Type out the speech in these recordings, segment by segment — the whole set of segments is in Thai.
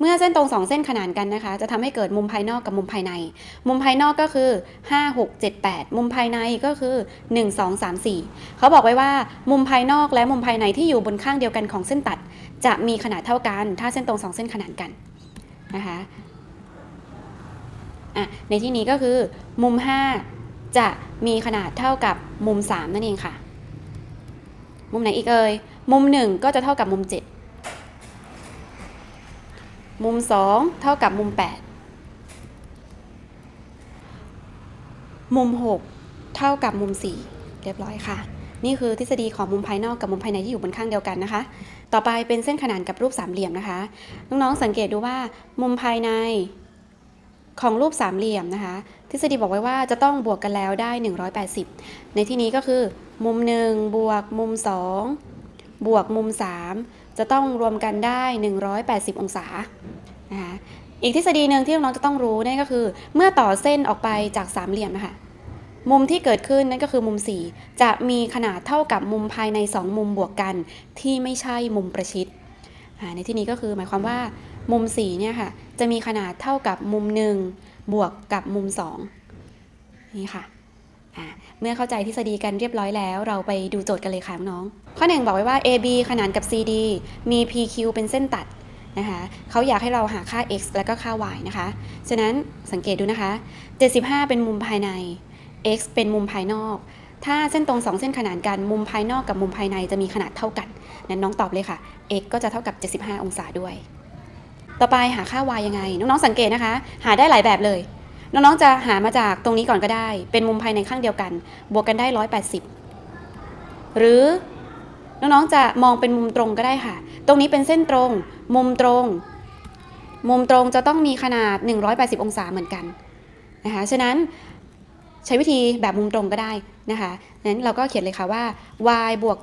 เมื่อเส้นตรงสองเส้นขนานกันนะคะ จะทำให้เกิดมุมภายนอกกับมุมภายใน มุมภายนอกก็คือ 5 6 7 8 มุมภายในก็คือ 1 2 3 4 เขาบอกไว้ว่า มุมภายนอกและมุมภายในที่อยู่บนข้างเดียวกันของเส้นตัด จะมีขนาดเท่ากัน ถ้าเส้นตรงสองเส้นขนานกันนะคะอะในที่นี้ก็คือ มุม 5 จะมีขนาดเท่ากับมุม 3 นั่นเองค่ะ มุมไหนอีกเอ่ยมุม 1 ก็จะเท่ากับมุม 7 มุม 2 เท่ากับมุม 8 มุม 6 เท่ากับมุม 4 เรียบร้อยค่ะ นี่คือทฤษฎีของมุมภายนอกกับมุมภายในที่อยู่บนข้างเดียวกันนะคะ ต่อไปเป็นเส้นขนานกับรูปสามเหลี่ยมนะคะ น้องๆสังเกตดูว่ามุมภายในของรูปสามเหลี่ยมนะคะ ทฤษฎีบอกไว้ว่าจะต้องบวกกันแล้วได้ 180 ในที่นี้ก็คือ มุม 1 บวก มุม 2 บวกมุม 3 จะต้องรวมกันได้ 180 องศานะคะอีกทฤษฎีหนึ่งที่น้องๆจะต้องรู้นั่นก็คือ เมื่อต่อเส้นออกไปจากสามเหลี่ยมนะคะมุมที่เกิดขึ้นนั่นก็คือมุม 4 จะมีขนาดเท่ากับมุมภายใน 2 มุมบวกกัน ที่ไม่ใช่มุมประชิดในที่นี้ก็คือหมายความว่ามุม4เนี่ยค่ะจะมีขนาดเท่ากับมุม 1 บวกกับมุม 2 นี่ค่ะ เมื่อเข้าใจทฤษฎีกันเรียบร้อยแล้ว เราไปดูโจทย์กันเลยค่ะน้อง ข้อหนึ่งบอกไว้ว่า AB ขนานกับ CD มี PQ เป็นเส้นตัดนะคะเขาอยากให้เราหาค่า x แล้วก็ค่า y นะคะ ฉะนั้นสังเกตดูนะคะ 75 เป็นมุมภายใน x เป็นมุมภายนอก ถ้าเส้นตรงสองเส้นขนานกันมุมภายนอกกับมุมภายในจะมีขนาดเท่ากัน นั้นน้องตอบเลยค่ะ x ก็จะเท่ากับ 75 องศาด้วย ต่อไปหาค่า y ยังไง น้องๆสังเกตนะคะ หาได้หลายแบบเลย น้องๆจะหามาจากตรงนี้ก่อนก็ได้ เป็นมุมภายในข้างเดียวกัน บวกกันได้ 180 หรือน้องๆจะมองเป็นมุมตรงก็ได้ค่ะ ตรงนี้เป็นเส้นตรง มุมตรง มุมตรงจะต้องมีขนาด 180 องศาเหมือนกันนะคะ ฉะนั้น ใช้วิธีแบบมุมตรงก็ได้นะคะนั้นเราก็เขียนเลยค่ะว่า y บวก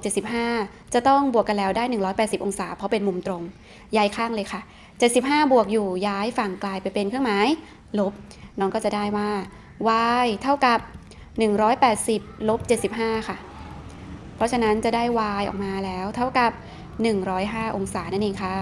75 จะต้องบวกกันแล้วได้ 180 องศา เพราะเป็นมุมตรง ย้ายข้างเลยค่ะ 75 บวกอยู่ย้ายฝั่งกลายไปเป็นเครื่องหมายลบ น้องก็จะได้ว่า y เท่ากับ 180 ลบ 75 ค่ะ เพราะฉะนั้นจะได้ y ออกมาแล้วเท่ากับ 105 องศานั่นเองค่ะ